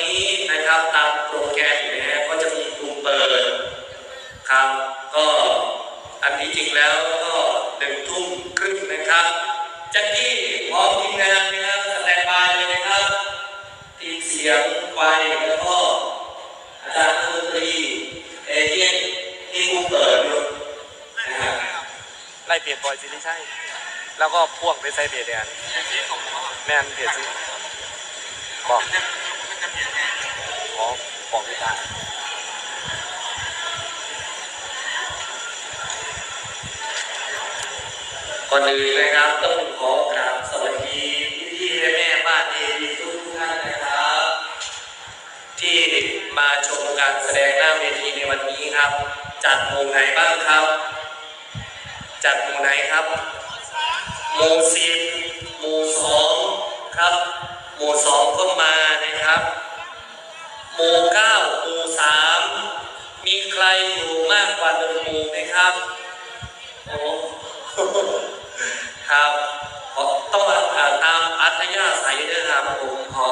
นี้นะครับตามโปรแกรมนะฮะก็จะมีกลุ่มเปิดครับก็อันที่จริงแล้วก็หนึ่งทุ่มครึ่งนะครับจ็คกี้พร้อมทีมงานนะครับสแตนบายเลยนะครับทีมเสียงไฟแล้วก็อาจารย์ดนตรีเอเจนต์ที่กลุ่มเปิดอยู่นะครับไล่เปลี่ยนบอยซิลิใช่ แล้วก็พ่วงไปใส่เบียดแดนแมนเบียดซิบอก ขอบอกไม่ได้ก่อนอื่นนะครับต้องขอกราบสวัสดีพี่ๆแม่บ้านเอดีทุกท่านนะครับ ที่มาชมการแสดงหน้าเวทีในวันนี้ครับ จัดหมู่ไหนบ้างครับ จัดหมู่ไหนครับหมู่สิบหมู่สองครับ หมู่สองก็มานะครับ รอยู่มากกว่าหนึ่งหมู่ไหมครับ โอ้ครับขอต้องอ่านตามอัธยาศัยด้วยครับผมขอ